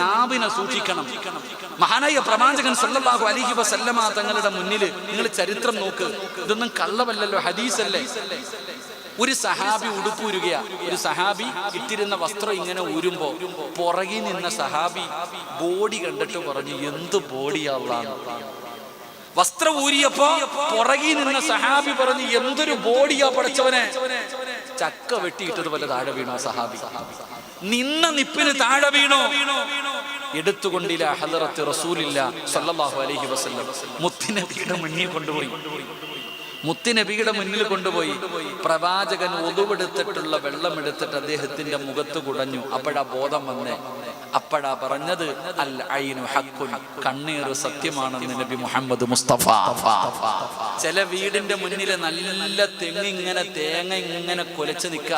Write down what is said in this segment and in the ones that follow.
നാവിനെ സൂക്ഷിക്കണം. മഹാനായ പ്രവാചകൻ സല്ലല്ലാഹു അലൈഹി വസല്ലമ തങ്ങളുടെ മുന്നിൽ നിങ്ങൾ ചരിത്രം നോക്ക്. ഇതൊന്നും കള്ളവല്ലല്ലോ ഹദീസല്ലേ? ഒരു സഹാബി ഉടുപ്പൂരുകയാ. ഒരു സഹാബി ഇട്ടിരുന്ന വസ്ത്രം ഇങ്ങനെ ഊരുമ്പോ പുറകിൽ നിന്ന സഹാബി ബോഡി കണ്ടിട്ട് പറഞ്ഞു എന്ത് ബോഡിയാളാണ് വസ്ത്രം ഊരിയപ്പോ പുറകിൽ നിന്ന സഹാബി പറഞ്ഞു എന്തൊരു ബോഡിയാ പഠിച്ചവനെ ചക്ക വെട്ടിയിട്ടതുപോലെ താഴെ വീണോ സഹാബി. നിന്ന നിപ്പിന് താഴെ വീണോ? എടുത്തുകൊണ്ടില്ല ഹലറത്ത് റസൂലില്ല സല്ലല്ലാഹു അലൈഹി വസല്ലം. മുത്തിനബിയുടെ മുന്നിൽ കൊണ്ടുപോയി. മുത്തിനബിയുടെ മുന്നിൽ കൊണ്ടുപോയി. പ്രവാചകൻ ഒതുവെടുത്തിട്ടുള്ള വെള്ളം എടുത്തിട്ട് അദ്ദേഹത്തിന്റെ മുഖത്ത് കുടഞ്ഞു. അപ്പോഴാ ബോധം വന്നേ. അപ്പോഴാ പറഞ്ഞത് അൽ ഐനു ഹക്കുൻ കണ്ണീർ സത്യമാണെന്ന് നബി മുഹമ്മദ് മുസ്തഫ. ചില വീടിന്റെ മുന്നിൽ നല്ല തെങ്ങിങ്ങനെ തേങ്ങ ഇങ്ങനെ കൊലച്ച് നിക്ക.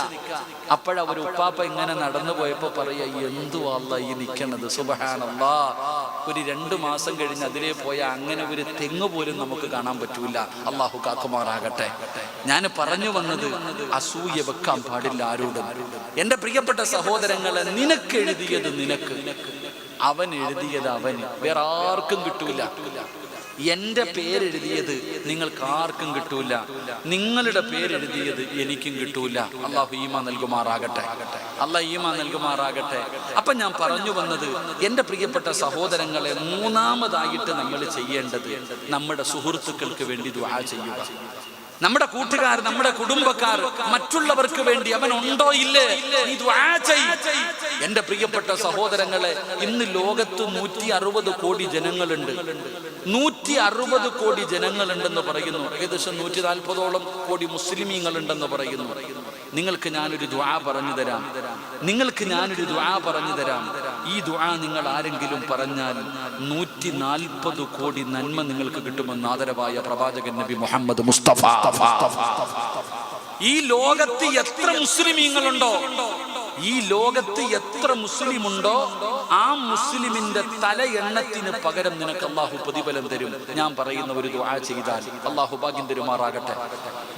അപ്പോഴ ഒരു ഉപ്പാപ്പ ഇങ്ങനെ നടന്നു പോയപ്പോ പറയാ എന്തുവാ ഈ നിൽക്കണത് സുബഹാനല്ലാ. ഒരു രണ്ട് മാസം കഴിഞ്ഞ് അതിലേ പോയ അങ്ങനെ ഒരു തെങ്ങ് പോലും നമുക്ക് കാണാൻ പറ്റൂല. അള്ളാഹു കാക്കുമാറാകട്ടെ ഞാൻ പറഞ്ഞു വന്നത് അസൂയ വെക്കാൻ പാടില്ല ആരോടും. എന്റെ പ്രിയപ്പെട്ട സഹോദരങ്ങളെ നിനക്ക് എഴുതിയത് നിനക്ക്. അവൻ എഴുതിയത് അവന്. വേറെ ആർക്കും കിട്ടൂല. എന്റെ പേരെഴുതിയത് നിങ്ങൾക്ക് ആർക്കും കിട്ടൂല. നിങ്ങളുടെ പേരെഴുതിയത് എനിക്കും കിട്ടൂല. അള്ളാഹു ഈമ നൽകുമാറാകട്ടെ. അള്ളാഹ് ഈമ നൽകുമാറാകട്ടെ. അപ്പൊ ഞാൻ പറഞ്ഞു വന്നത് എന്റെ പ്രിയപ്പെട്ട സഹോദരങ്ങളെ മൂന്നാമതായിട്ട് നമ്മൾ ചെയ്യേണ്ടത് നമ്മുടെ സുഹൃത്തുക്കൾക്ക് വേണ്ടി ദുആ ചെയ്യുക. നമ്മുടെ കൂട്ടുകാർ നമ്മുടെ കുടുംബക്കാർ മറ്റുള്ളവർക്ക് വേണ്ടി അവൻ ഉണ്ടോ ഇല്ലേ. എന്റെ പ്രിയപ്പെട്ട സഹോദരങ്ങളെ ഇന്ന് ലോകത്ത് നൂറ്റി അറുപത് കോടി ജനങ്ങളുണ്ട്. നൂറ്റി അറുപത് കോടി ജനങ്ങളുണ്ടെന്ന് പറയുന്നു. ഏകദേശം നൂറ്റി നാൽപ്പതോളം കോടി മുസ്ലിമീങ്ങളുണ്ടെന്ന് പറയുന്നു. നിങ്ങൾക്ക് ഞാനൊരു ദ്വാ പറഞ്ഞു തരാം. നിങ്ങൾക്ക് ഞാനൊരു ദ്വാ പറഞ്ഞു തരാം. ഈ ദ്വാ നിങ്ങൾ ആരെങ്കിലും പറഞ്ഞാൽ നൂറ്റി നാൽപ്പത് കോടി നന്മ നിങ്ങൾക്ക് കിട്ടുമെന്ന് ആദരവായ പ്രവാചകൻ നബി മുഹമ്മദ് മുസ്തഫ. ഈ ലോകത്ത് എത്ര മുസ്ലിമീങ്ങളുണ്ടോ? ഈ ലോകത്ത് എത്ര മുസ്ലിം ഉണ്ടോ ആ മുസ്ലിമിന്റെ തല എണ്ണത്തിന് പകരം നിനക്ക് അള്ളാഹു പ്രതിഫലം തരും. ഞാൻ പറയുന്ന ഒരു ദുആ ചെയ്താൽ അള്ളാഹു ഭാഗ്യം തരുമാറാകട്ടെ.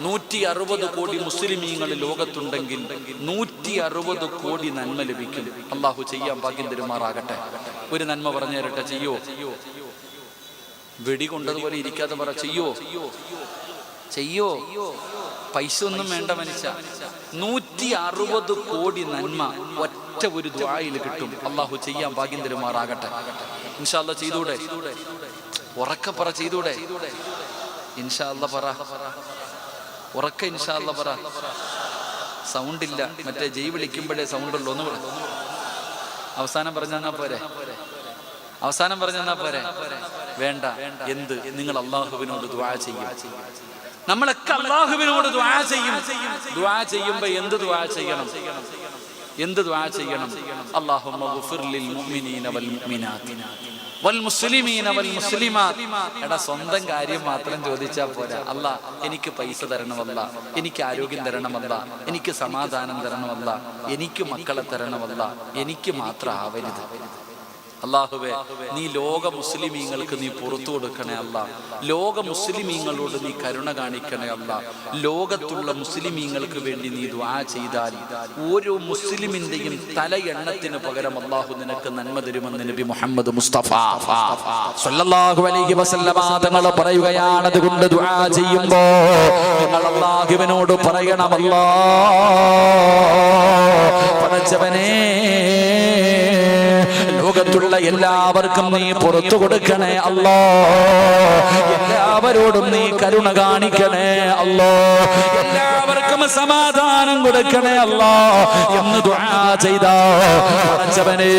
നൂറ്റി അറുപത് കോടി മുസ്ലിമീങ്ങൾ ലോകത്തുണ്ടെങ്കിൽ നൂറ്റി അറുപത് കോടി നന്മ ലഭിക്കും. അള്ളാഹു ചെയ്യാൻ ഭാഗ്യം തരുമാറാകട്ടെ. ഒരു നന്മ പറഞ്ഞു തരട്ടെ ചെയ്യോ? വെടി കൊണ്ടതുപോലെ ഇരിക്കാതെ പറ ചെയ്യോ? ചെയ്യോ? പൈസ ഒന്നും വേണ്ട മനുഷ്യ. നൂറ്റി അറുപത് കോടി നന്മ ഒറ്റ ഒരു ദ്വായിൽ കിട്ടും. അള്ളാഹു ചെയ്യാൻ ഭാഗ്യം തരുമാറാകട്ടെ ഇൻഷാല്ല ചെയ്തൂടെ? ഉറക്ക പറ ചെയ്തൂടെ? ഇൻഷാല്ല പറ. ഉറക്ക ഇൻഷാല്ല പറ. സൗണ്ട് ഇല്ല മറ്റേ ജയ് വിളിക്കുമ്പോഴേ സൗണ്ട് ഉള്ളൂ ഒന്ന് അവസാനം പറഞ്ഞാ പോരെ? അവസാനം പറഞ്ഞാ പോരെ? വേണ്ട. എന്ത്? നിങ്ങൾ അള്ളാഹുവിനോട് ദ്വാ ചെയ്യും. നമ്മളൊക്കെ അള്ളാഹുവിനോട് ദ്വാ ചെയ്യും. ദ്വാ ചെയ്യുമ്പോ എന്ത് ദ്വാ ചെയ്യണം? എന്ത് ദ്വാ ചെയ്യണം? എടാ സ്വന്തം കാര്യം മാത്രം ചോദിച്ചാൽ പോരാ. അല്ല എനിക്ക് പൈസ തരണമല്ല. എനിക്ക് ആരോഗ്യം തരണമല്ല. എനിക്ക് സമാധാനം തരണമല്ല. എനിക്ക് മക്കളെ തരണമല്ല. എനിക്ക് മാത്രം ആവരുത്. അള്ളാഹുവേ നീ ലോക മുസ്ലിമീങ്ങൾക്ക് നീ പുറത്തു കൊടുക്കണേ അല്ല. ലോക മുസ്ലിമീങ്ങളോട് നീ കരുണ കാണിക്കണേ അല്ല. ലോകത്തുള്ള മുസ്ലിമീങ്ങൾക്ക് വേണ്ടി നീ ദ്വാ ചെയ്താൽ ഓരോ മുസ്ലിമിന്റെയും തല എണ്ണത്തിന് പകരം അള്ളാഹു നിനക്ക് നന്മ തരുമെന്ന് നബി മുഹമ്മദ് മുസ്തഫ. അലൈഹി വസല്ലമ തങ്ങൾ പറയുകയാണ് അതുകൊണ്ട് ചെയ്യുമ്പോ നിങ്ങൾ അള്ളാഹുവിനോട് പറയണമല്ലോ പടച്ചവനേ ലോകത്തുള്ള എല്ലാവർക്കും നീ പുറത്തു കൊടുക്കണേ അല്ലോ. എല്ലാവരോടും നീ കരുണ കാണിക്കണേ അല്ലോ. എല്ലാവർക്കും സമാധാനം കൊടുക്കണേ അല്ലോ. എന്ന് ചെയ്ത. പടച്ചവനേ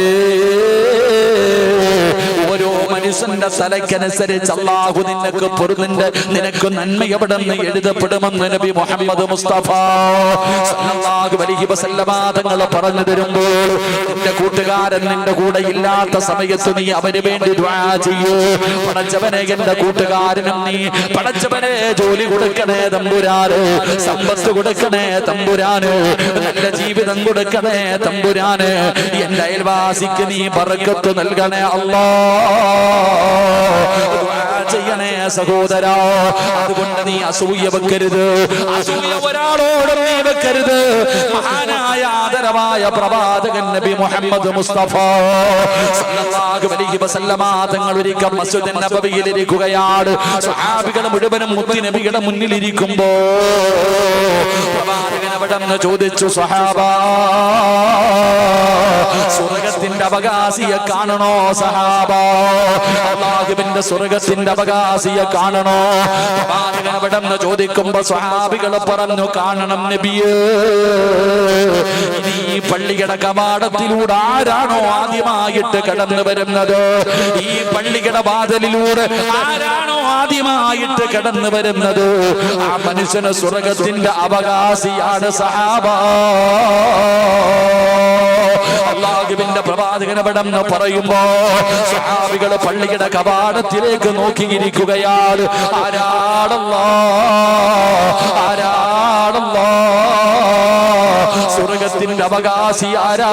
ഓരോ മനുഷ്യന്റെ തലയ്ക്കനുസരിച്ച് അള്ളാഹു നിനക്ക് പൊരുന്നിന്റെ നിനക്ക് നന്മ എവിടെ നിന്ന് എഴുതപ്പെടുമെന്ന് നബി മുഹമ്മദ് മുസ്തഫ സല്ലല്ലാഹു അലൈഹി വസല്ലമ തങ്ങൾ പറഞ്ഞു തരുമ്പോൾ നിന്റെ കൂട്ടുകാരൻ നിന്റെ കൂടെ ഇല്ലാത്ത സമയത്ത് നീ അവന് വേണ്ടി ചെയ്യൂ. പടച്ചവനെ എന്റെ കൂട്ടുകാരനും നീ. പടച്ചവനെ ജോലി കൊടുക്കണേ തമ്പുരാന്. സമ്പത്ത് കൊടുക്കണേ തമ്പുരാന്. നല്ല ജീവിതം കൊടുക്കണേ തമ്പുരാന്. എന്റെ അയൽവാസിക്ക് നീ പറക്കത്ത് നൽകണേ അല്ലാ ചെയ്യണേ സഹോദരാ. അതുകൊണ്ട് നീ അസൂയ വെക്കരുത്. അസൂയ ഒരാളോട് നീ വെക്കരുത്. മഹാനായ ആദരവായ പ്രവാചകൻ നബി മുഹമ്മദ് മുസ്തഫ സല്ലല്ലാഹു അലൈഹി വസല്ലമ തങ്ങൾ ഒരിക്കൽ മസ്ജിദ് നബവിയിൽ ഇരിക്കുകയാണ്. സ്വഹാബികൾ മുഴുവനും മുത്തി നബിയുടെ മുന്നിൽ ഇരിക്കുമ്പോ പ്രവാചകൻ അവിടെ നിന്ന് ചോദിച്ചു സ്വഹാബ സ്വർഗത്തിന്റെ അവകാശിയെ കാണണോ സഹാബ അള്ളാഹുവിന്റെ സ്വർഗത്തിന്റെ അവകാശിയെ കാണണോ? അവിടെ ചോദിക്കുമ്പോ സ്വഹാബികൾ പറഞ്ഞു കാണണം നബിയേ. ഈ പള്ളിയുടെ കവാടത്തിലൂടെ ആരാണോ ആദ്യമായിട്ട് കടന്നു വരുന്നത് ഈ പള്ളിയുടെ വാതിലിലൂടെ ആരാണോ ആദ്യമായിട്ട് കടന്നു വരുന്നത് ആ മനുഷ്യന് സ്വർഗത്തിന്റെ അവകാശിയാണ് സഹാബ. അള്ളാഹുവിന്റെ പ്രവാചകന എന്ന് പറയുമ്പോ സഹാബികൾ പള്ളിയുടെ കവാടത്തിലേക്ക് നോക്കിയിരിക്കുകയാണ്. ആരാടല്ലോ? ആരാടല്ലോ? സ്വർഗത്തിന്റെ അവകാശി ആരാ?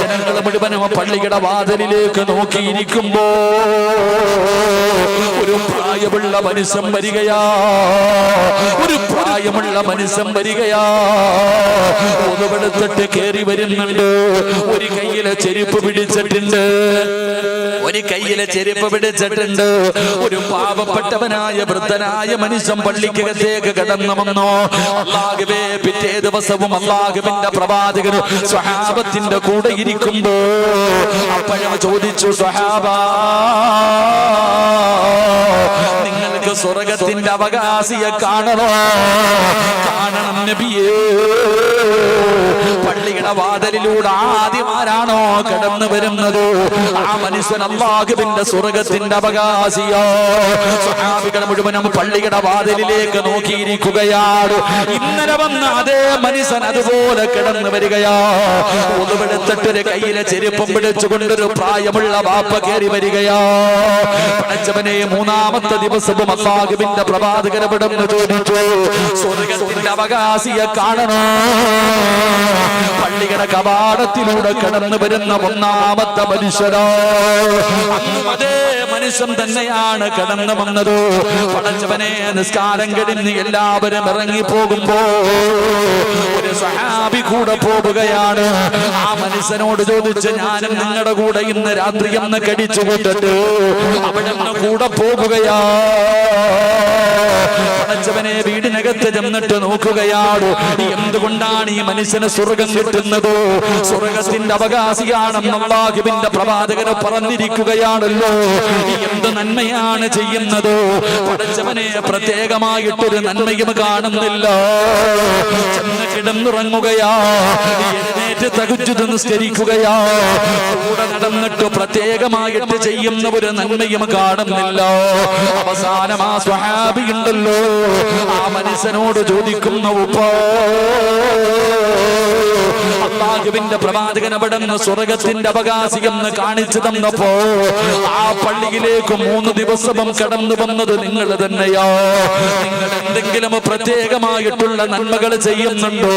ജനങ്ങൾ മുഴുവനും പള്ളിയുടെ വാതിലിലേക്ക് നോക്കിയിരിക്കുമ്പോ ഒരു പ്രായമുള്ള മനുഷ്യൻ വരികയാ. ഒരു പ്രായമുള്ള മനുഷ്യൻ വരികയാ. ഒന്നുപെടുത്തിട്ട് കയറി വരുന്നുണ്ട്. ഒരു കയ്യിലെ ചെരുപ്പ് പിടിച്ചിട്ടുണ്ട്. ഒരു കയ്യിലെ ചെരുപ്പ് പിടിച്ചിട്ടുണ്ട്. ഒരു പാവപ്പെട്ടവനായ വൃദ്ധനായ മനുഷ്യൻ പള്ളിക്കകത്തേക്ക് കടന്നു വന്നോ അള്ളാഹുവേ പിറ്റേ ദിവസവും അള്ളാഹുവിന്റെ പ്രവാചകർ സ്വഹാബത്തിന്റെ കൂടെ ഇരിക്കുമ്പോ അപ്പോഴും ചോദിച്ചു സ്വഹാബ സ്വർഗത്തിന്റെ അവകാശിയെ കാണണോ? കാണണം നബിയേ. പള്ളിയുടെ വാതിലിലൂടെ ആദ്യമാരാണോ കടന്നു വരുന്നത്? ആ മനുഷ്യൻ അള്ളാഹുവിന്റെ സ്വർഗത്തിന്റെ അവകാശിയോ? സ്വഹാബികൾ മുഴുവനും പള്ളിയുടെ വാതിലിലേക്ക് നോക്കിയിരിക്കുകയാണ്. ഇന്നലെ വന്ന അതേ മനുഷ്യൻ അതുപോലെ കിടന്നു വരികയാ. ഒന്നുപെടുത്തിട്ടൊരു കയ്യിലെ ചെരുപ്പം പിടിച്ചുകൊണ്ടൊരു പ്രായമുള്ള വാപ്പ കയറി വരികയാ. പടച്ചവനെ മൂന്നാമത്തെ ദിവസവും അള്ളാഹുവിന്റെ എവിടെന്ന് ചോദിച്ചു. സ്വർഗത്തിന്റെ അവകാശിയെ കാണണം? പള്ളിയുടെ കവാടത്തിലൂടെ കടന്നു വരുന്ന ഒന്നാമത്തെ മനുഷ്യരോ? അതേ മനുഷ്യൻ തന്നെയാണ് കടന്നു വന്നത്. പടച്ചവനെ നിസ്കാരം കഴിഞ്ഞ് എല്ലാവരും ഇറങ്ങി പോകുമ്പോ ഒരു സഹാബി കൂടെ പോവുകയാണ്. ആ മനുഷ്യനോട് ചോദിച്ച് ഞാനും നിങ്ങളുടെ കൂടെ ഇന്ന് രാത്രി എന്ന് കടിച്ചു കൂട്ടിട്ട് അവിടെ കൂടെ പോകുകയാ പടച്ചവനെ വീടിനകത്ത് ചെന്നിട്ട് നോക്കുകയാണ് എന്തുകൊണ്ടാണ് ഈ മനുഷ്യന് സ്വർഗം കിട്ടുന്നത്? സ്വർഗത്തിന്റെ അവകാശിയാണെന്ന് അള്ളാഹുവിന്റെ പ്രവാചകന് പറഞ്ഞിരിക്കുകയാണല്ലോ. എന്ത് നന്മയാണ് ചെയ്യുന്നത്? പടച്ചവനെ പ്രത്യേകമായിട്ടൊരു നന്മയും കാണുന്നില്ല. ചെന്ന് കിടന്നുറങ്ങുകയാ. എഴുന്നേറ്റ് തകുച്ചു നിസ്കരിക്കുകയാ കൂടെ നടന്നിട്ട് പ്രത്യേകമായിട്ട് ചെയ്യുന്ന ഒരു നന്മയും കാണുന്നില്ല. അവസാനം ആ സ്വഹാബി ഉണ്ടല്ലോ. ആ മനുഷ്യനോട് ചോദിക്കുന്ന ഉപ്പ അള്ളാഹുവിന്റെ പ്രവാചകൻ അവിടെ നിന്ന് സ്വർഗത്തിന്റെ അവകാശിയെന്ന് കാണിച്ചു തന്നപ്പോ ആ പള്ളിയിലേക്ക് മൂന്ന് ദിവസവും കടന്നു വന്നത് നിങ്ങൾ തന്നെയോ. നിങ്ങൾ എന്തെങ്കിലും പ്രത്യേകമായിട്ടുള്ള നന്മകൾ ചെയ്യുന്നുണ്ടോ?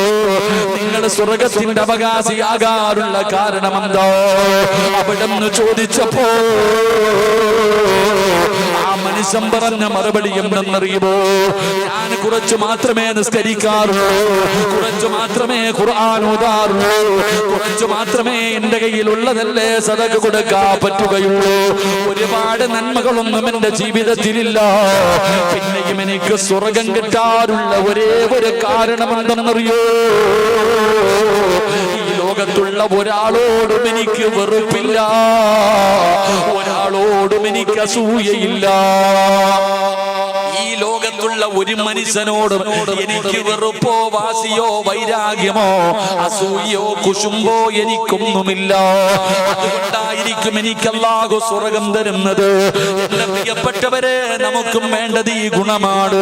നിങ്ങൾ സ്വർഗത്തിന്റെ അവകാശിയാകാറുള്ള കാരണമെന്തോ? അവിടെ നിന്ന് ചോദിച്ചപ്പോ മനുഷ്യൻ പറഞ്ഞ മറുപടി എന്തെന്നറിയുമോ? ഞാൻ കുറച്ചു മാത്രമേ നിസ്കരിക്കാറുള്ളൂ കുറച്ചു മാത്രമേ ഖുർആൻ ഓതാറുള്ളൂ കുറച്ചു മാത്രമേ എന്റെ കയ്യിലുള്ളതല്ലേ സദക്ക് കൊടുക്കാൻ പറ്റുകയുള്ളൂ. ഒരുപാട് നന്മകളൊന്നും എന്റെ ജീവിതത്തിലില്ല. പിന്നെയും എനിക്ക് സ്വർഗം കിട്ടാറുള്ള ഒരേ ഒരു കാരണം എന്തെന്നറിയോ ഈ ലോകത്തുള്ള ഒരാളോടും എനിക്ക് വെറുപ്പില്ല. ഒരാളോടും എനിക്ക് അസൂയയില്ല. ഈ ലോകത്തുള്ള ഒരു മനുഷ്യനോടും എനിക്ക് വെറുപ്പോ വാസിയോ വൈരാഗ്യമോ അസൂയോ കുശുമ്പോ എനിക്കൊന്നുമില്ല. അതുകൊണ്ടായിരിക്കും എനിക്ക് അല്ലാഹു സ്വർഗം തരുന്നത്. എന്റെ പ്രിയപ്പെട്ടവരെ നമുക്കും വേണ്ടത് ഈ ഗുണമാണ്.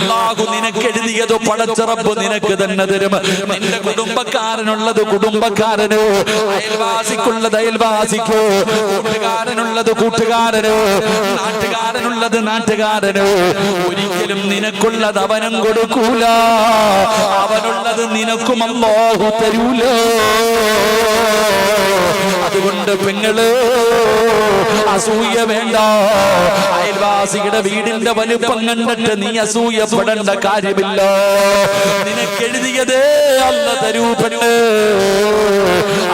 അല്ലാഹു നിനക്ക് എഴുതിയത് പടച്ചറപ്പ് നിനക്ക് തന്നെ തരും. നിന്റെ കുടുംബക്കാരനുള്ളത് കുടുംബക്കാരന്. അയൽവാസിക്കുള്ളത് അയൽവാസിക്ക്. കൂട്ടുകാരനുള്ളത് കൂട്ടുകാരന്. നാട്ടുകാരനുള്ളത് നാട്ടുകാരന്. ഒരിക്കലും നിനക്കുള്ളത് അവനും കൊടുക്കൂല. അവനുള്ളത് നിനക്കും അല്ലാഹു തരൂല. അതുകൊണ്ട് പെങ്ങൾ അസൂയ വേണ്ട. അയൽവാസിയുടെ വീടിന്റെ വലുപ്പം കണ്ടിട്ട് നീ അസൂയപ്പെടേണ്ട കാര്യമില്ല. നിനക്കെഴുതിയത് അല്ല തരൂ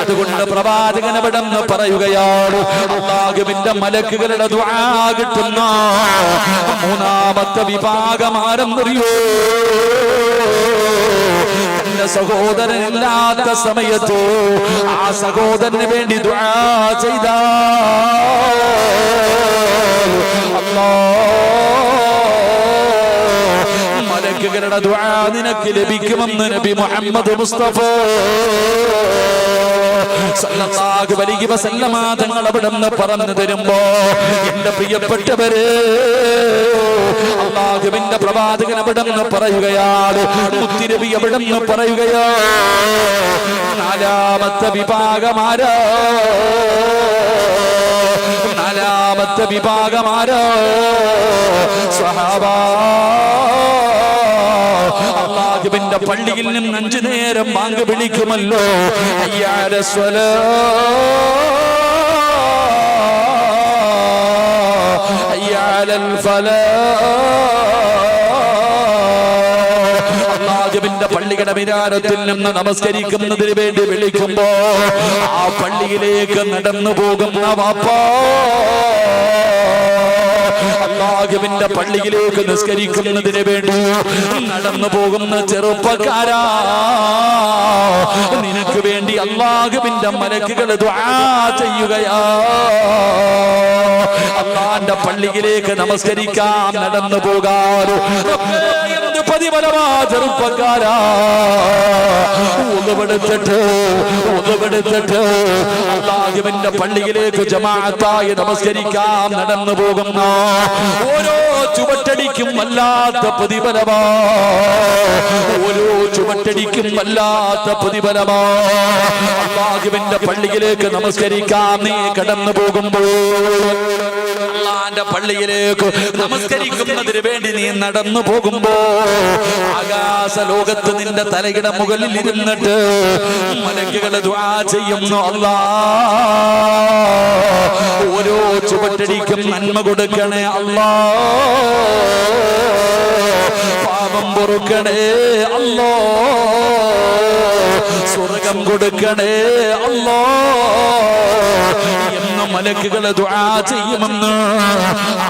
അതുകൊണ്ട് പ്രവാചകൻ അവിടെ നിന്ന് പറയുകയാണ് അള്ളാഹുവിന്റെ മലക്കുകളുടെ കിട്ടുന്ന മൂന്നാമത്തെ വിഭാഗം ആരെന്നറിയോ സഹോദരൻ ഇല്ലാത്ത സമയത്ത് ആ സഹോദരന് വേണ്ടി ചെയ്ത. മലക്കുകളുടെ ദുആ നിനക്ക് ലഭിക്കുമെന്ന് നബി മുഹമ്മദ് മുസ്തഫ. തങ്ങൾ അവിടെ നിന്ന് പറഞ്ഞു തരുമ്പോ എന്റെ പ്രിയപ്പെട്ടവര് അള്ളാഹുവിന്റെ പ്രവാചകൻ അവിടെ നിന്ന് പറയുകയാണ് മുത്തിരവി അവിടെ നിന്ന് പറയുകയാ നാലാമത്തെ വിഭാഗമാരാ നാലാമത്തെ വിഭാഗമാരാ സ്വഹാബാ അള്ളാഹുവിന്റെ പള്ളിയിൽ നിന്ന് അഞ്ചു നേരം ബാങ്ക് വിളിക്കുമല്ലോ. അയ്യാര സ്വല അയ്യാലൽ പള്ളിയുടെ വിചാരത്തിൽ നിന്ന് നമസ്കരിക്കുന്നതിന് വേണ്ടി വിളിക്കുമ്പോ ആ പള്ളിയിലേക്ക് നടന്നു പോകുന്ന വാപ്പാ. അള്ളാഹുവിന്റെ പള്ളിയിലേക്ക് നിസ്കരിക്കുന്നതിന് വേണ്ടി നടന്നു പോകുന്ന ചെറുപ്പക്കാരാ. നിനക്ക് വേണ്ടി അള്ളാഹുവിന്റെ മലക്കുകൾ ചെയ്യുകയാ. അള്ളാന്റെ പള്ളിയിലേക്ക് നമസ്കരിക്കാൻ നടന്നു പോകാറ് പ്രതിഫലമാ ചെറുപ്പക്കാരാ അള്ളാഹുവിന്റെ പള്ളിയിലേക്ക് ജമാഅത്തായി നമസ്കരിക്കാൻ നടന്നു പോകുന്ന. ഓരോ ചുവട്ടടിക്കും വല്ലാത്ത പ്രതിഫലമാ. ഓരോ ചുവട്ടടിക്കും വല്ലാത്ത പ്രതിഫലമാ. അള്ളാഹുവിന്റെ പള്ളിയിലേക്ക് നമസ്കരിക്കാൻ നീ കടന്നു പോകുമ്പോൾ. അള്ളാന്റെ പള്ളിയിലേക്ക് നമസ്കരിക്കുന്നതിന് വേണ്ടി നീ നടന്നു പോകുമ്പോ ആകാശ ലോകത്ത് നിന്റെ തലയുടെ മുകളിൽ ഇരുന്നിട്ട് മലക്കുകളെ ദ്വാ ചെയ്യുന്നു അല്ലാ ഓരോ ചുവട്ടടിക്കും നന്മ കൊടുക്കണേ അല്ലാ പാപം പൊറുക്കണേ അല്ലോ സ്വർഗം കൊടുക്കണേ അല്ലോ ദുആ ചെയ്യുമെന്ന്.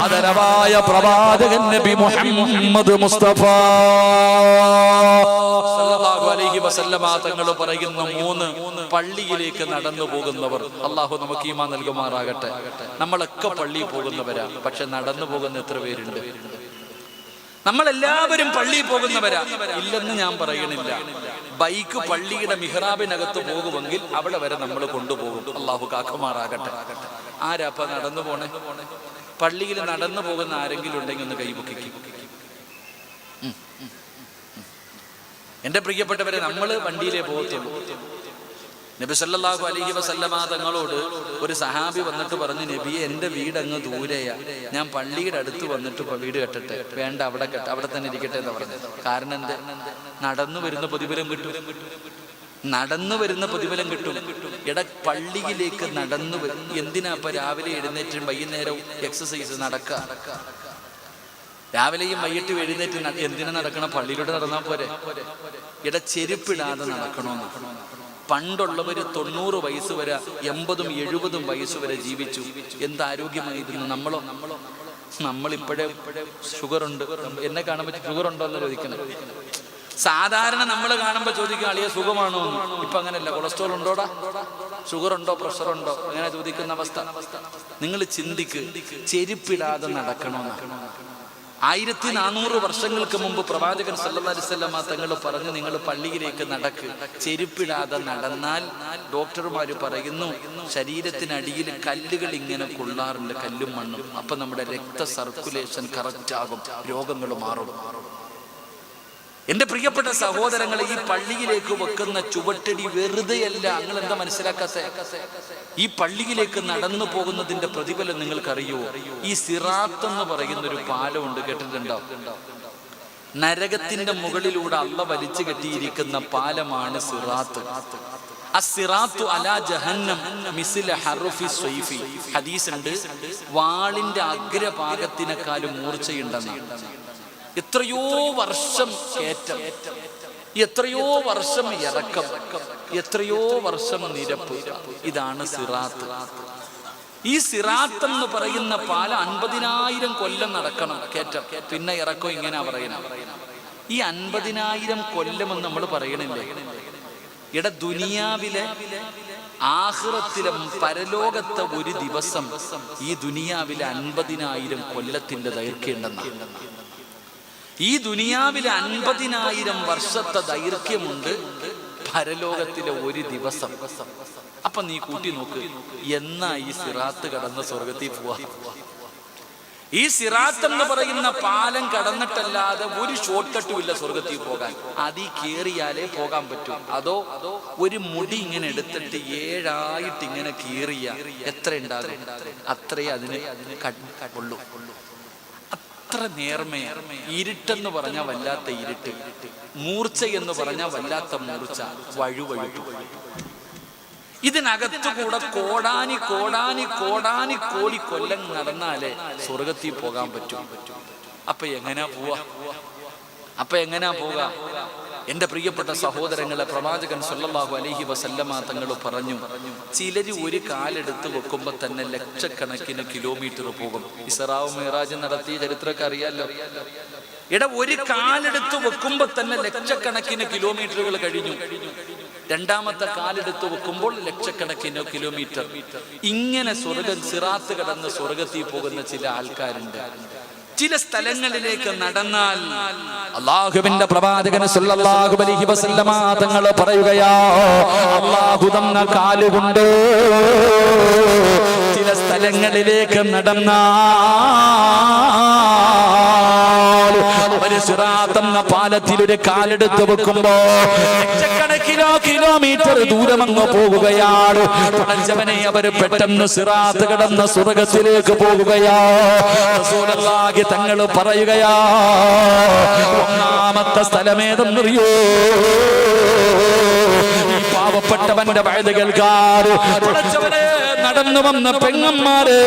ആദരവായ പ്രവാചകൻ നബി മുഹമ്മദ് മുസ്തഫ. അലൈഹി വസല്ലമ തങ്ങൾ പറയുന്ന മൂന്ന് പള്ളിയിലേക്ക് നടന്നു പോകുന്നവർ അള്ളാഹു നമുക്ക് ഈമാ നൽകുമാറാകട്ടെ. നമ്മളൊക്കെ പള്ളിയിൽ പോകുന്നവരാ പക്ഷെ നടന്നു പോകുന്ന എത്ര പേരുണ്ട്? നമ്മൾ എല്ലാവരും പള്ളിയിൽ പോകുന്നവരാ. ഇല്ലെന്ന് ഞാൻ പറയണില്ല. ബൈക്ക് പള്ളിയുടെ മിഹ്റാബിനകത്ത് പോകുമെങ്കിൽ അവിടെ വരെ നമ്മൾ കൊണ്ടുപോകും. അള്ളാഹു കാക്കുമാറാകട്ടെ. ആരാപ്പ നടന്നു പോണേ? പള്ളിയിൽ നടന്നു പോകുന്ന ആരെങ്കിലും ഉണ്ടെങ്കിൽ ഒന്ന് കൈപൊക്കിക്കും എന്റെ പ്രിയപ്പെട്ടവരെ നമ്മൾ വണ്ടിയിലേ പോകത്തുള്ളൂ. നബി സല്ലല്ലാഹു അലൈഹി വസല്ലമ തങ്ങളോട് ഒരു സഹാബി വന്നിട്ട് പറഞ്ഞു നബിയെ എന്റെ വീട് അങ്ങ് ദൂരെയാ. ഞാൻ പള്ളിയുടെ അടുത്ത് വന്നിട്ട് വീട് കെട്ടട്ടെ. വേണ്ട അവിടെ കെട്ട അവിടെ തന്നെ ഇരിക്കട്ടെ എന്ന് പറഞ്ഞു. കാരണം എന്ത്? നടന്നു വരുന്ന പ്രതിഫലം കിട്ടും. നടന്നു വരുന്ന പ്രതിഫലം കിട്ടും. ഇട പള്ളിയിലേക്ക് നടന്നു വരും എന്തിനാ ഇപ്പൊ രാവിലെ എഴുന്നേറ്റും വൈകുന്നേരവും എക്സസൈസ് നടക്ക? രാവിലെയും വൈകിട്ട് എഴുന്നേറ്റ് എന്തിനാ നടക്കണം? പള്ളിയിലൂടെ നടന്നാൽ പോരെ. ഇട ചെരുപ്പിടാതെ നടക്കണമെന്ന് പണ്ടുള്ളവര് തൊണ്ണൂറ് വയസ്സ് വരെ എൺപതും എഴുപതും വയസ്സ് വരെ ജീവിച്ചു. എന്ത് ആരോഗ്യമായിരുന്നു നമ്മളോ? നമ്മളോ നമ്മളിപ്പോഴേ ഷുഗർ ഉണ്ട് എന്നെ കാണുമ്പോൾ ഷുഗർ ഉണ്ടോ എന്ന് ചോദിക്കണം സാധാരണ നമ്മൾ കാണുമ്പോൾ ചോദിക്കും അളിയ സുഖമാണോ ഇപ്പൊ അങ്ങനെയല്ല കൊളസ്ട്രോൾ ഉണ്ടോടാ? ഷുഗർ ഉണ്ടോ പ്രഷർ ഉണ്ടോ അങ്ങനെ ചോദിക്കുന്ന അവസ്ഥ. നിങ്ങൾ ചിന്തിക്ക് ചെരുപ്പിടാതെ നടക്കണമെന്ന് ആയിരത്തി നാനൂറ് വർഷങ്ങൾക്ക് മുമ്പ് പ്രവാചകൻ സല്ലല്ലാഹു അലൈഹി വസല്ലമ തങ്ങൾ പറഞ്ഞു നിങ്ങൾ പള്ളിയിലേക്ക് നടക്ക്. ചെരുപ്പിടാതെ നടന്നാൽ ഡോക്ടർമാർ പറയുന്നു ശരീരത്തിനടിയിൽ കല്ലുകൾ ഇങ്ങനെ കൊള്ളാറുണ്ട് കല്ലും മണ്ണും. അപ്പൊ നമ്മുടെ രക്ത സർക്കുലേഷൻ കറക്റ്റ് ആകും രോഗങ്ങൾ മാറും. എന്റെ പ്രിയപ്പെട്ട സഹോദരങ്ങളെ ഈ പള്ളിയിലേക്ക് വെക്കുന്ന ചുവട്ടടി വെറുതെയല്ല. നിങ്ങൾ എന്താ മനസ്സിലാക്കാത്ത? ഈ പള്ളിയിലേക്ക് നടന്നു പോകുന്നതിന്റെ പ്രതിഫലം നിങ്ങൾക്കറിയോ? ഈ സിറാത്ത് എന്ന് പറയുന്ന ഒരു പാലമുണ്ട് കേട്ടിട്ടുണ്ടോ? നരകത്തിന്റെ മുകളിലൂടെ അള്ള വലിച്ചു കെട്ടിയിരിക്കുന്ന പാലമാണ് സിറാത്ത്. അസ്സിറാത്തു അലാ ജഹന്നം വാളിന്റെ അഗ്രഭാഗത്തിനേക്കാളും മൂർച്ചയുണ്ടെന്നാണ്. എത്രയോ വർഷം കയറ്റം എത്രയോ വർഷം ഇറക്കം എത്രയോ വർഷം നിരപ്പ്. ഇതാണ് സിറാത്ത്. ഈ സിറാത്ത് എന്ന് പറയുന്ന പാല അൻപതിനായിരം കൊല്ലം നടക്കണം കയറ്റം. പിന്നെ ഇറക്കം ഇങ്ങനെ പറയണം ഈ അൻപതിനായിരം കൊല്ലം എന്ന് നമ്മൾ പറയണില്ലേ? ഇട ദുനിയാവിലെ ആഹ്റത്തിലെ പരലോകത്തെ ഒരു ദിവസം ഈ ദുനിയാവിലെ അൻപതിനായിരം കൊല്ലത്തിന്റെ ദൈർഘ്യമുണ്ടെന്നാണ് ഈ ദുനിയാവിലെ അൻപതിനായിരം വർഷത്തെ ദൈർഘ്യമുണ്ട് പരലോകത്തിലെ ഒരു ദിവസം. അപ്പൊ നീ കൂട്ടി നോക്ക് എന്നാ ഈ സിറാത്ത് കടന്ന സ്വർഗത്തിൽ പോവാ? ഈ സിറാത്ത് എന്ന് പറയുന്ന പാലം കടന്നിട്ടല്ലാതെ ഒരു ഷോർട്ട് കട്ടും ഇല്ല സ്വർഗത്തിൽ പോകാൻ. അതി കേറിയാലേ പോകാൻ പറ്റൂ. അതോ ഒരു മുടി ഇങ്ങനെ എടുത്തിട്ട് ഏഴായിട്ട് ഇങ്ങനെ കീറിയ എത്ര ഉണ്ടാകും? അത്രേ അതിന് ഉള്ളൂ. അത്ര നേർമയാണ് ഇരുട്ടെന്ന് പറഞ്ഞാൽ വല്ലാത്ത ഇരുട്ട്. മൂർച്ച എന്ന് പറഞ്ഞാൽ വല്ലാത്ത മൂർച്ച. വഴുവഴുപ്പ്. ഇതിനകത്തു കൂടെ കോടാനി കോടാനി കോടാനി കോടി കൊല്ലം നടന്നാലേ സ്വർഗത്തിൽ പോകാൻ പറ്റും. അപ്പൊ എങ്ങനാ പോവാ? അപ്പൊ എങ്ങനാ പോകാ? എന്റെ പ്രിയപ്പെട്ട സഹോദരങ്ങളെ പ്രവാചകൻ സൊല്ലാഹു അലഹി വസല്ലമ തങ്ങൾ പറഞ്ഞു ചിലര് ഒരു കാലെടുത്ത് വെക്കുമ്പോ തന്നെ ലക്ഷക്കണക്കിന് കിലോമീറ്റർ പോകും. ഇസറാവ് മേറാജ് നടത്തിയ ചരിത്രമൊക്കെ അറിയാലോ? ഇട ഒരു കാലെടുത്ത് വെക്കുമ്പോ തന്നെ ലക്ഷക്കണക്കിന് കിലോമീറ്ററുകൾ കഴിഞ്ഞു. രണ്ടാമത്തെ കാലെടുത്ത് വെക്കുമ്പോൾ ലക്ഷക്കണക്കിന് കിലോമീറ്റർ. ഇങ്ങനെ സ്വർഗം സിറാത്ത് കടന്ന് സ്വർഗത്തിൽ പോകുന്ന ചില ആൾക്കാരുണ്ട്. ചില സ്ഥലങ്ങളിലേക്ക് നടന്നാൽ അള്ളാഹുവിന്റെ പ്രവാചകൻ സല്ലല്ലാഹു അലൈഹി വസല്ലമ തങ്ങൾ പറയുകയാ അള്ളാഹു തന്ന കാലുകൊണ്ട് ചില സ്ഥലങ്ങളിലേക്ക് നടന്നാൽ ഒരു സിറാത്തെന്ന പാലത്തിൽ ഒരു കാലെടുത്ത് വെക്കുമ്പോ ലക്ഷക്കണക്കിനോ കിലോമീറ്റർ ദൂരമങ്ങ് പോകുകയാണ്. പടച്ചവനെ അവർ പെട്ടെന്ന് സിറാത്ത് കടന്ന സ്വർഗത്തിലേക്ക് പോകുകയാ. തങ്ങൾ പറയുകയാ ഒന്നാമത്തെ സ്ഥലമേതെന്നറിയോ? പാവപ്പെട്ടവന്റെ വയത് കേൾക്കാറ്. നടന്നു വന്ന പെങ്ങന്മാര്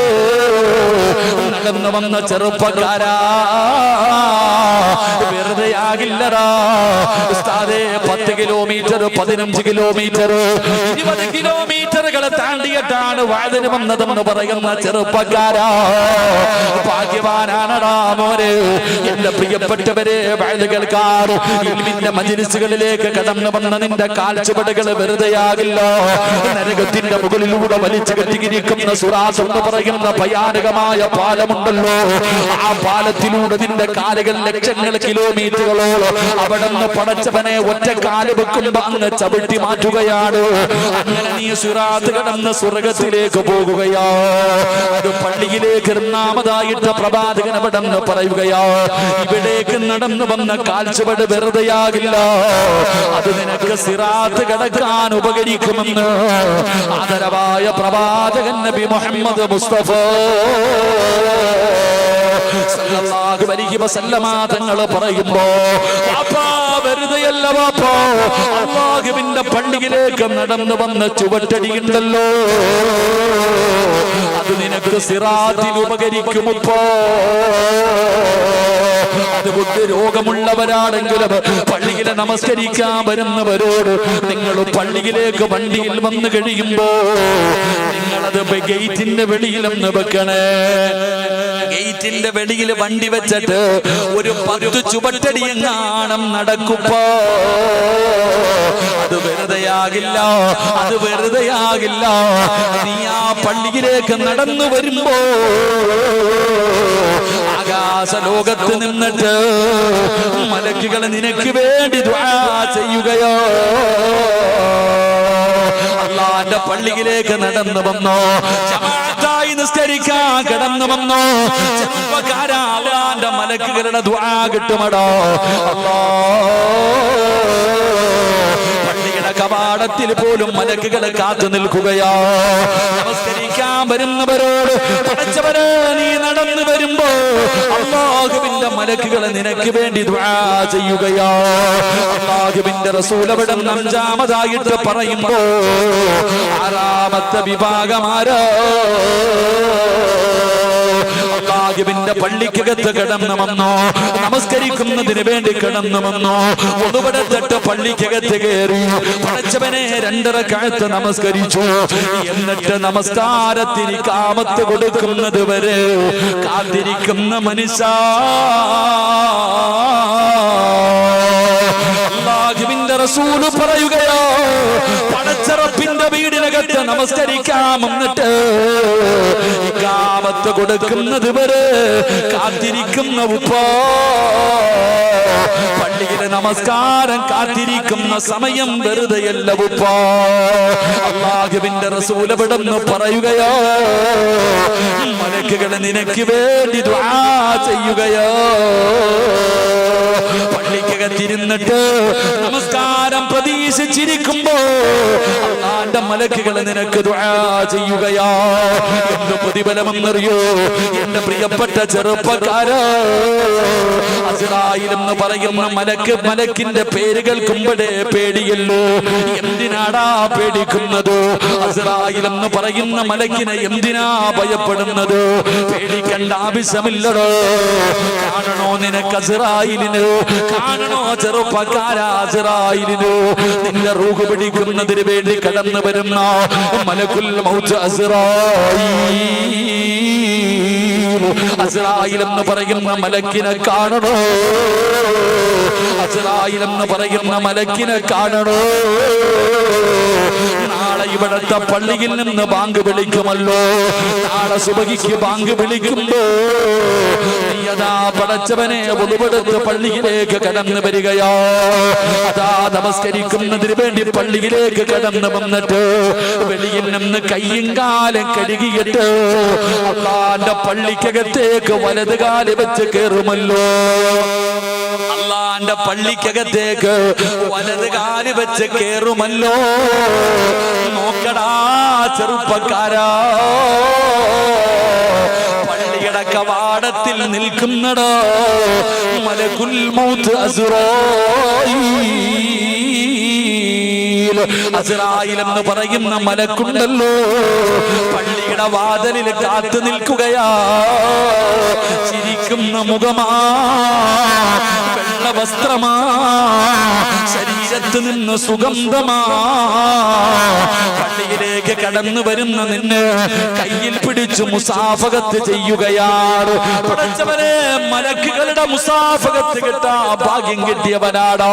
നടന്നു വന്ന ചെറുപ്പക്കാരാ. വെറുതെ ആകില്ലടാ. ഉസ്താദേ പത്ത് കിലോമീറ്റർ പതിനഞ്ച് കിലോമീറ്റർ ഇരുപത് കിലോമീറ്ററുകൾ താണ്ടിയിട്ടാണ് വാതിന് വന്നതെന്ന് പറയുന്ന ചെറുപ്പക്കാരാ. ഭാഗ്യവാനാണടാ മോനെ. എന്റെ പ്രിയപ്പെട്ടവരെ വയത് കേൾക്കാർ ഇൽമിന്റെ മജിലിസുകളിലേക്ക് കടന്നു വന്ന നിന്റെ കാൽച്ചുവടുകൾ വെറുതെയാകില്ല നരകത്തിന്റെ മുകളിലൂടെ വലിച്ചു കെട്ടിയിരിക്കുന്ന സുറാസ് എന്ന് പറയുന്ന ഭയാനകമായ പാലമുണ്ടല്ലോ. ആ പാലത്തിലൂടെ നിന്റെ കാലുകൾ ലക്ഷങ്ങൾ കിലോമീറ്ററുകളോളം അവിടുന്ന് പടച്ചവനെ ഒറ്റ കാൽ വെക്കുമ്പോ അങ്ങ് ചവിട്ടി മാറ്റുകയാണ്. അങ്ങനെ നീ സുറാത്ത് കടന്ന് സ്വർഗത്തിലേക്ക് പോകുകയാ. അത് പള്ളിയിലേക്ക് ഒന്നാമതായിട്ട് പ്രവാചകൻ അവിടെന്ന് പറയുകയാ ഇവിടേക്ക് നടന്നു വന്ന കാൽച്ചുവട് വെറുതെയാകില്ല. അത് നിനക്ക് സിറാത്ത് കടക്കാൻ ഉപകരിക്കുമെന്ന്. ആദരവായ പ്രവാചകൻ നബി മുഹമ്മദ് മുസ്തഫ. സല്ലല്ലാഹു അലൈഹി വസല്ലമ തങ്ങൾ പറയുമ്പോ വാപ്പാ വെറുതെയല്ല വാപ്പാ അള്ളാഹുവിന്റെ പള്ളിയിലേക്ക് നടന്നു വന്ന ചുവട്ടടിയുണ്ടല്ലോ നിനക്ക് സിറാത്തിൽ ഉപകരിക്കുമപ്പോ? അതുകൊണ്ട് രോഗമുള്ളവരാണെങ്കിലും പള്ളിയിലെ നമസ്കരിക്കാൻ വരുന്നവരോട് നിങ്ങൾ പള്ളിയിലേക്ക് വണ്ടിയിൽ വന്നു കഴിയുമ്പോ നിങ്ങളത് ഗേറ്റിന്റെ വെളിയിലൊന്ന് വെക്കണേ. ഗേറ്റിന്റെ വെളിയിൽ വണ്ടി വെച്ചിട്ട് ഒരു പത്ത് ചുവട്ടടി എങ്ങാണം നടക്കുമ്പോ അത് വെറുതെയാകില്ല അത് വെറുതെയാകില്ല. നീ ആ പള്ളിയിലേക്ക് നടന്നു വരുമ്പോ ആകാശ ലോകത്ത് നിന്നിട്ട് മലക്കുകൾ നിനക്ക് വേണ്ടി ചെയ്യുകയോ? അള്ളാന്റെ പള്ളിയിലേക്ക് നടന്നു വന്നോ? ജമാഅത്തായി നിസ്കരിക്കാൻ കടന്നു വന്നോ? ചെറുപ്പക്കാരാലാന്റെ മലക്കുകളുടെ ദ്വാ കിട്ടുമടോ? കവാടത്തിൽ പോലും മലക്കുകൾ കാത്തു നിൽക്കുകയോ. നമസ്കരിക്കാൻ വരുന്നവരോട് നീ നടന്നു വരുമ്പോ അള്ളാഹുവിന്റെ മലക്കുകളെ നിനക്ക് വേണ്ടി ചെയ്യുകയാ. അള്ളാഹുവിന്റെ റസൂൽ അവിടെ അഞ്ചാമതായിട്ട് പറയുമ്പോ ആറാമത്തെ വിഭാഗമാരോ അള്ളാഹുവിന്റെ പള്ളിക്കകത്ത് കിടന്നു വന്നോ നമസ്കരിക്കുന്നതിന് വേണ്ടി കിടന്നു വന്നോ ഒന്നുപടത്തിട്ട് പള്ളിക്കകത്ത് കയറി. പഠിച്ചവനെ രണ്ടര കാലത്ത് നമസ്കരിച്ചു. എന്നിട്ട് നമസ്കാരത്തിന് കാമത്ത് കൊടുക്കുന്നത് വരെ കാത്തിരിക്കുന്ന മനുഷ്യ. റസൂൽ പറയുകയോ പടച്ചറപ്പിന്റെ വീടിനകത്ത് നമസ്കരിക്കാം എന്നിട്ട് കാമത്ത് കൊടുക്കുന്നത് വരെ കാത്തിരിക്കുന്ന ഉപ്പോ. പള്ളിയിലെ നമസ്കാരം കാത്തിരിക്കുന്ന സമയം വെറുതെയല്ല ഉപ്പ. അള്ളാഹുവിന്റെ റസൂൽ വിടന്ന് പറയുകയോ മലക്കുകളെ നിനക്ക് വേണ്ടി ചെയ്യുകയോ. പള്ളിക്കകത്തിരുന്നിട്ട് നമസ്കാരം പ്രതീക്ഷിച്ചിരിക്കുമ്പോ അള്ളാന്റെ മലക്കുകൾ നിനക്ക് ചെയ്യുകയാ. എന്ത് പ്രതിഫലമെന്നറിയോ? എന്റെ പ്രിയപ്പെട്ട ചെറുപ്പക്കാരോ. അസ്രായിൽ പറയുന്ന മലക്ക് മലക്കിന്റെ പേര് കേൾക്കുമ്പോഴേ പേടിയല്ലോ. എന്തിനാടാ പേടിക്കുന്നത്? അസ്രായിൽ പറയുന്ന മലക്കിനെ എന്തിനാ ഭയപ്പെടുന്നത്? പേടിക്കേണ്ട ആവശ്യമില്ലടോ. കാണണോ നിനക്ക് അസുറായിലിന്? കാണണോ ചെറുപ്പക്കാരാ അസ്രായിലിന് നിന്റെ റൂഹ് പിടിക്കുന്നതിന് വേണ്ടി കടന്നു വരുന്ന മലക്കുൽ മൗത്ത് അസ്രായിൽ എന്ന് പറയുന്ന മലക്കിനെ കാണണോ? അസ്രായിൽ എന്ന് പറയുന്ന മലക്കിനെ കാണണോ? നാളെ ഇവിടത്തെ പള്ളിയിൽ നിന്ന് ബാങ്ക് വിളിക്കുമല്ലോ. നാളെ സുബഹിക്ക് ബാങ്ക് വിളിക്കുമ്പോ നീയതാ പടച്ചവനെ ഒളിവെടുത്ത് പള്ളിയിലേക്ക് കടന്നു വരികയോ. അതാ നമസ്കരിക്കുന്നതിന് വേണ്ടി പള്ളിയിലേക്ക് കടന്നു വന്നിട്ട് വെളിയിൽ നിന്ന് കയ്യും കാലം കഴുകിയിട്ട് അള്ളാന്റെ പള്ളിക്കകത്തേക്ക് വലത് കാൽ വെച്ച് കയറുമല്ലോ അള്ളാന്റെ പള്ളിക്കകത്തേക്ക് വലത് കാൽ വെച്ച് കേറുമല്ലോ. നോക്കടാ ചെറുപ്പക്കാരാ. പള്ളിയുടെ കവാടത്തിൽ നിൽക്കുന്നടോ. മലകുൽ മൗത്ത് അസുറായി അസറായിൽ എന്ന് പറയുന്ന മലക്കുണ്ടല്ലോ. പള്ളിയുടെ വാതിലിൽ കാത്തു നിൽക്കുകയാ. ചിരിക്കുന്ന മുഖമാ. വെള്ള വസ്ത്രമാ. ശരീരത്ത് നിന്ന് സുഗന്ധമാ. കടന്നു വരുന്ന നിന്നെ കയ്യിൽ പിടിച്ചു മുസാഫകത്ത് ചെയ്യുകയാണ്. പടച്ചവനെ മലക്കുകളുടെ മുസാഫകത്ത് കിട്ടാ ഭാഗ്യം കിട്ടിയവനാടോ?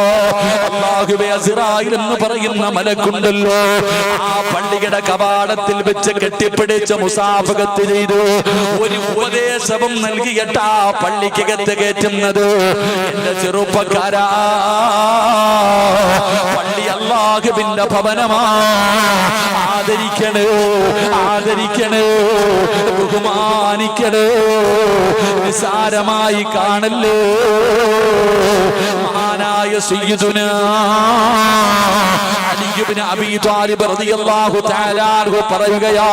എന്ന് പറയുന്ന മലക്കുണ്ടല്ലോ. ആ പള്ളിയുടെ കവാടത്തിൽ വെച്ച് കെട്ടിപ്പിടിച്ച മുസാഫകത്ത് ചെയ്തു. ഒരു ഉപദേശവും നൽകിയിട്ടാ പള്ളിക്കകത്ത് കയറ്റുന്നത്. എന്റെ ചെറുപ്പക്കാരാ. പള്ളി അള്ളാഹുവിന്റെ ഭവനമാ. ആദരിക്കണേ ആദരിക്കണേ ബഹുമാനിക്കണേ. നിസാരമായി കാണല്ലേ? മഹാനായ സയ്യിദുന. അലിയുബ്നു അബി താലിബ് റളിയല്ലാഹു തആല അൻഹു പറയുകയാ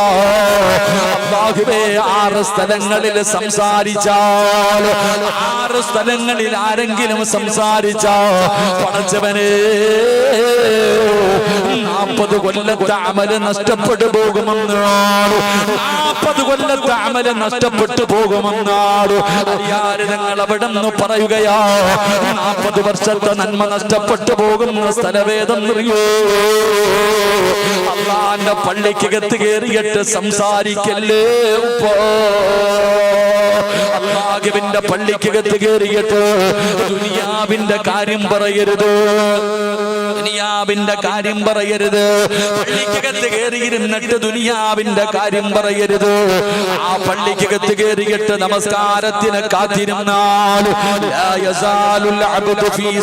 അല്ലാഹുവേ ആറ് സ്ഥലങ്ങളിൽ സംസാരിച്ചാൽ ആറ് സ്ഥലങ്ങളിൽ ആരെങ്കിലും സംസാരിച്ചാൽ പടച്ചവനേ നാൽപ്പത് കൊല്ലത്തെ അമൽ നഷ്ടപ്പെട്ടു പോകുമെന്നാണ് നാൽപ്പത് കൊല്ലത്തെ അമൽ നഷ്ടപ്പെട്ടു പോകുമെന്നാണ് അറിയാറ് ഞങ്ങൾ അവിടെ നിന്ന് പറയുകയാ നാൽപ്പത് വർഷത്തെ നന്മ നഷ്ടപ്പെട്ടു പോകുന്ന സ്ഥലവേദം അറിയോ അള്ളാന്റെ പള്ളിക്കകത്ത് കയറിയിട്ട് സംസാരിക്കല്ലേ ഉപ്പോ? അള്ളാഹുവിന്റെ പള്ളിക്കകത്ത് കയറിയിട്ട് ദുനിയാവിന്റെ കാര്യം പറയരുത്. ദുനിയാവിന്റെ കാര്യം പറയരുത്. പള്ളിക്കകത്ത് കയറിയിരുന്നിട്ട് ദുനിയാവിന്റെ കാര്യം പറയരുത്. ആ പള്ളിക്കകത്ത് കയറിയിട്ട് നമസ്കാരത്തിന് കാത്തിരുന്നാൽ ലാ യസാലുൽ അബ്ദു ഫീ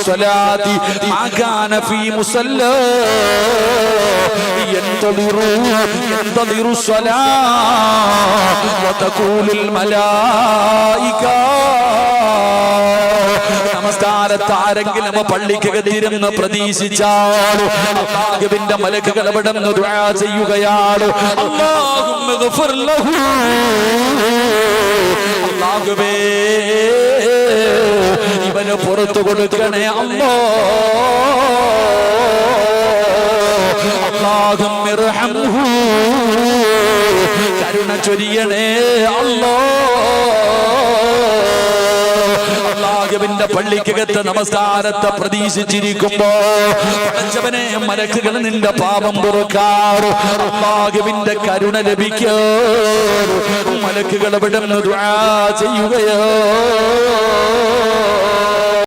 നമസ്കാരത്ത് ആരെങ്കിലും പള്ളിക്കകത്തിരുന്ന് പ്രതീക്ഷിച്ചാൽ അള്ളാഹുവിന്റെ മലക്കുകൾ അവിടെ ദുആ ചെയ്യുകയാണ്. അല്ലാഹുമ്മ ലഹു. അല്ലാഹുവേ ഇവന് പുറത്തു കൊടുക്കണേ അമ്മോ. അല്ലാഹും ഇർഹംഹു. കരുണ ചൊരിയണേ അല്ലോ അള്ളാഹുവിന്റെ പള്ളിക്കകത്ത് നമസ്കാരത്തെ പ്രതീക്ഷിച്ചിരിക്കുമ്പോ പടച്ചവനെ മലക്കുകൾ നിന്റെ പാപം പുറക്കാറുവിന്റെ കരുണ ലഭിക്കാറ് മലക്കുകൾ ചെയ്യുകയോ.